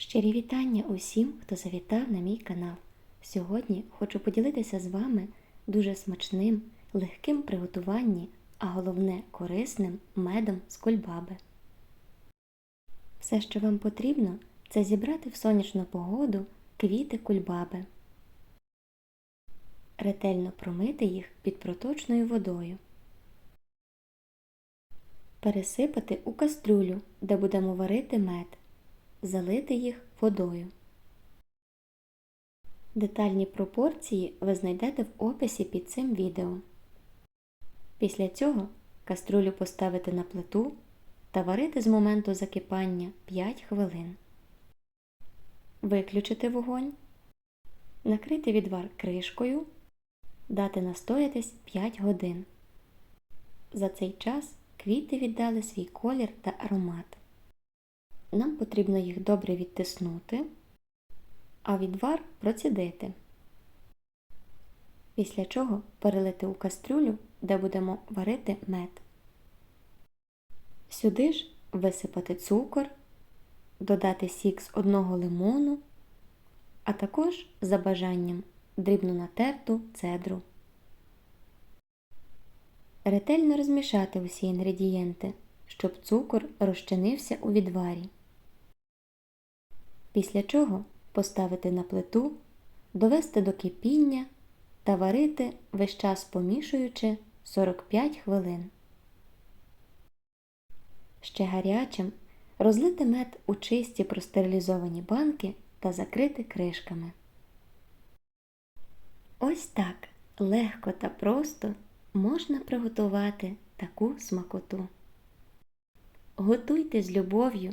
Щирі вітання усім, хто завітав на мій канал. Сьогодні хочу поділитися з вами дуже смачним, легким приготуванні, а головне корисним медом з кульбаби. Все, що вам потрібно, це зібрати в сонячну погоду квіти кульбаби, ретельно промити їх під проточною водою, пересипати у кастрюлю, де будемо варити мед залити їх водою. Детальні пропорції ви знайдете в описі під цим відео. Після цього каструлю поставити на плиту та варити з моменту закипання 5 хвилин. Виключити вогонь, накрити відвар кришкою, дати настоятись 5 годин. За цей час квіти віддали свій колір та аромат. Нам потрібно їх добре відтиснути, а відвар процідити. Після чого перелити у кастрюлю, де будемо варити мед. Сюди ж висипати цукор, додати сік з одного лимону, а також за бажанням дрібно натерту цедру. Ретельно розмішати усі інгредієнти, щоб цукор розчинився у відварі після чого поставити на плиту, довести до кипіння та варити весь час помішуючи 45 хвилин. Ще гарячим розлити мед у чисті простерилізовані банки та закрити кришками. Ось так легко та просто можна приготувати таку смакоту. Готуйте з любов'ю